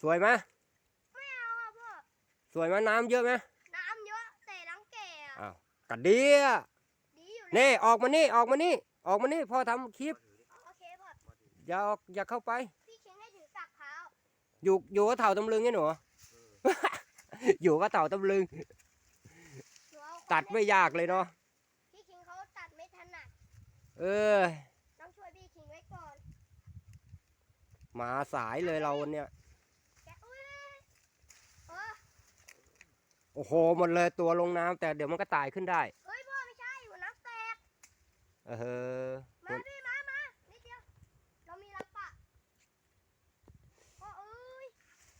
สวยไหมไม่เอาอะพ่อ สวยไหมน้ำเยอะไหมน้ำเยอะแต่รังแก่อะอ้าวกระเดียดีอยู่แล้วนี่ออกมานี่ออกมานี่ออกมานี่พ่อทำคลิปโอเคพ่อ อย่าออกอย่าเข้าไป พี่คิงให้ถือสักเท้าอยู่อยู่กับเต่าตำลึงไงหนู อยู่กับเต่าตำลึง หนูเอาของตัดไม่ยากเลยเนาะพี่คิงเขาตัดไม่ถนัด เออต้องช่วยพี่คิงไว้ก่อน มาสายเลยเราวันเนี้ย แกะอุ้ยเออ โอ้โหหมดเลยตัวลงน้ำแต่เดี๋ยวมันก็ตายขึ้นได้เฮ้ยพ่อไม่ใช่หัวน้ำแตก เออมาพี่มามานิดเดียว เรามีรังปะพ่อเอ้ย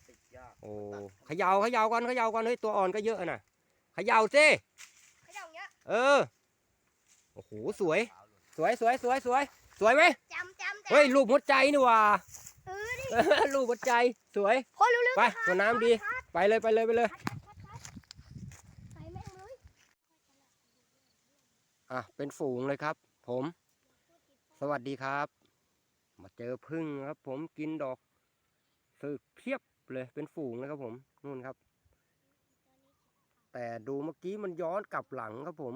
ติดยากโอ้เขยาวขยาวก่อนเขยาวก่อนเฮ้ยตัวอ่อนก็เยอะน่ะเขยาวสิเขย่าอย่างเงี้ยเออโอ้โหสวย สวยสวยสวยสวยสวยไหมจำจำจำเฮ้ยรูปหัวใจนี่หว่าเออดิรูปหัวใจสวย พ่อเร็วๆไปตัวน้ำดี ไปเลยไปเลยไปเลย ชัดชัดชัดชัดใส่แม่งเลย อะเป็นฝูงเลยครับ ผม สวัสดีครับ มาเจอพึ่งครับ ผมกินดอกสึกเพียบเลยเป็นฝูงเลยครับ ผมนู่นครับ แต่ดูเมื่อกี้มันย้อนกลับหลังครับผม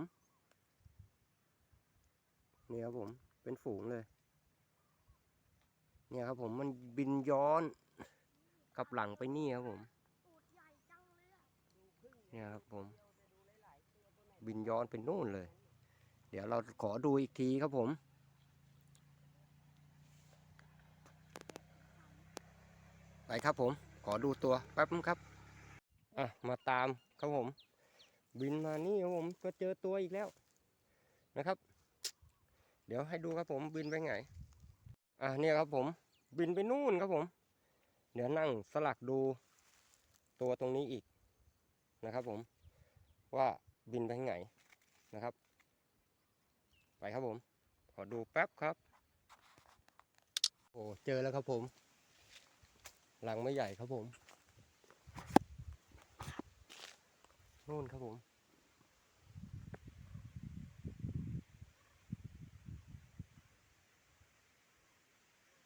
นี่ครับผมเป็นฝูงเลย เนี่ยครับผมมันบินย้อนกลับหลังไปนี่ครับผมเนี่ยครับผม บินย้อนไปนู่นเลย ดี๋ยวเราขอดูอีกทีครับผม ไปครับผม ขอดูตัวแป๊บนึงครับ อะ มาตามครับผม บินมานี่ครับผมก็เจอตัวอีกแล้วนะครับ เดี๋ยวให้ดูครับผมบินไปไหน อะเนี่ยครับผม บินไปนู่นครับผม เดี๋ยวนั่งสลักดูตัวตรงนี้อีกนะครับผมว่าบินไปไหนนะครับ ไปครับผม ขอดูแป๊บครับ โอ้เจอแล้วครับผมหลังไม่ใหญ่ครับผมนู่นครับผม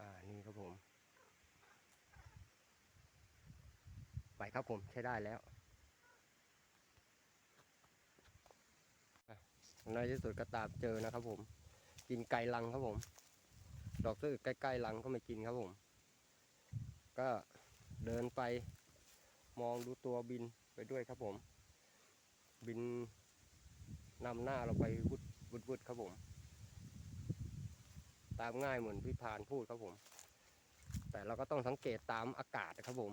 อ่า นี่ครับผม ไปครับผมใช้ได้แล้ว ในที่สุดก็ตามเจอนะครับผม กินไก่ลังครับผม ดอกซื่อใกล้ๆลังก็ไม่กินครับผม ก็เดินไปมองดูตัวบินไปด้วยครับผม บินนำหน้าเราไปวุดวุดวุดครับผม ตามง่ายเหมือนพี่พานพูดครับผม แต่เราก็ต้องสังเกตตามอากาศนะครับผม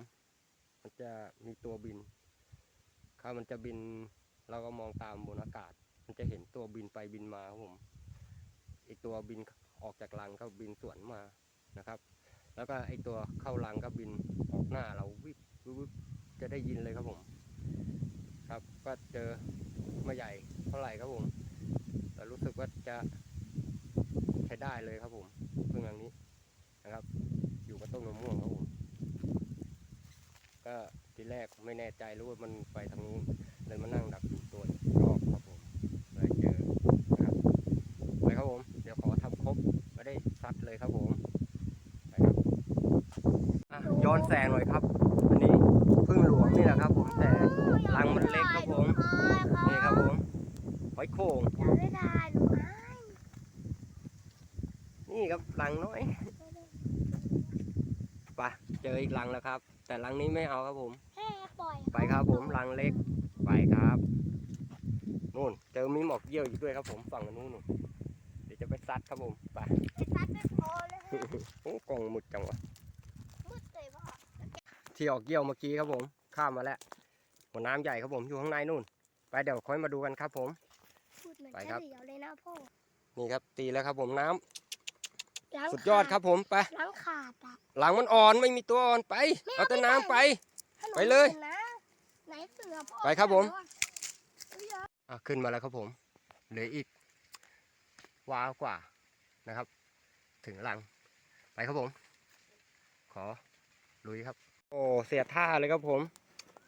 มันจะมีตัวบิน ถ้ามันจะบินเราก็มองตามบนอากาศ มันจะเห็นตัวบินไปบินมาครับผมอีกตัวบินออกจากรังก็บินสวนมานะครับ แล้วก็ไอตัวเข้ารังก็บินออกหน้าเราวิบวิบวิบจะได้ยินเลยครับผม ครับก็เจอม่ใหญ่เท่าไหร่ครับผมแต่รู้สึกว่าจะใช้ได้เลยครับผมเพิ่งอย่างนี้นะครับ อยู่กับต้นมะม่วงครับผมก็ทีแรกไม่แน่ใจรู้ว่ามันไปทางนู้นเลยมานั่งดักรอบครับผมเลยเจอนะครับไปครับผม เดี๋ยวขอทำครบไม่ได้ซัดเลยครับผมไปครับ อะย้อนแสงหน่อยครับ อันนี้พึ่งหลวงนี่แหละครับ ผมแต่รังมันเล็กครับผมนี่ครับผมหอยโข่งอย่าไม่ได้หนูอายนี่ครับรังน้อยไปเจออีกรังแล้วครับ แต่รังนี้ไม่เอาครับผมแค่ปล่อยไปครับผมรังเล็กไปครับนู่นเจอมีหมอกเยี่ยวอยู่ด้วยครับผมฝั่งนู้นนู่นเดี๋ยวจะไปซัดครับผมไปไอ้ซัดไม่พอเลยฮะโอ้กล่องหมุดจังวะมืดเลยพ่อ ที่ออกเยี่ยวเมื่อกี้ครับผม ข้ามมาแล้วหัวน้ำใหญ่ครับผมอยู่ข้างในนู่น ไปเดี๋ยวค่อยมาดูกันครับผมพูดเหมือนไปครับจะเหลียวเลยนะพ่อนี่ครับตีแล้วครับผมน้ำล้างสุดยอดครับผมไปล้างขาดอะหลังมันอ่อนไม่มีตัวอ่อนไป เอาแต่น้ำไปถ้าหนูไปเลยห็นนะไหนเสือพ่อไปครับผมเสืออะขึ้นมาแล้วครับผม เหลืออีกว้าวกว่านะครับ ถึงหลัง ไปครับผม ขอลุยครับ โอ้เสียท่าเลยครับผม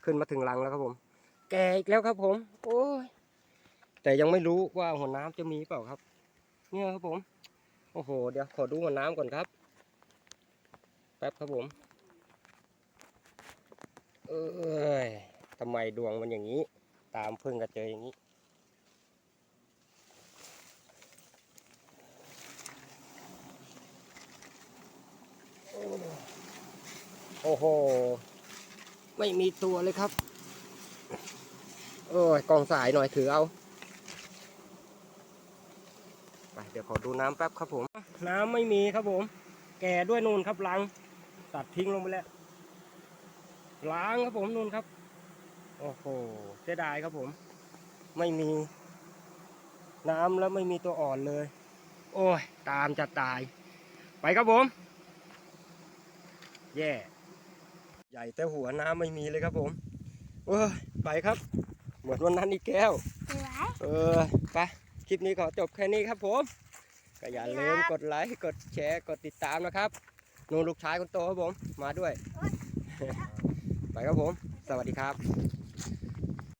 ขึ้นมาถึงหลังแล้วครับผม แก่อีกแล้วครับผม โอ้ยแต่ยังไม่รู้ว่าหัวน้ำจะมีเปล่าครับ เนี่ยครับผม โอ้โห เดี๋ยวขอดูหัวน้ำก่อนครับ แป๊บครับผม เอ้ยทำไมดวงมันอย่างนี้ ตามพึ่งก็เจออย่างนี้ โอ้โห ไม่มีตัวเลยครับ โอ้ยกองสายหน่อยถือเอาไปเดี๋ยวขอดูน้ำแป๊บครับผม น้ำไม่มีครับผม แก่ด้วยนูนครับล้างตัดทิ้งลงไปแล้วล้างครับผมนูนครับ โอ้โหเสียดายครับผม ไม่มี น้ำแล้วไม่มีตัวอ่อนเลย โอ้ย ตามจะตาย ไปครับผม แย่ให ญ่แต่หัวน้ำไม่มีเลยครับผมเออไปครับเหมือนวันนั้นอีกแก้วสวยเออไปคลิปนี้ขอจบแค่นี้ครับผมก็อย่าลืมกดไลค์กดแชร์กดติดตามนะครับนูนลูกชายคนโตครับผมมาด้วย ไปครับผม สวัสดีครับ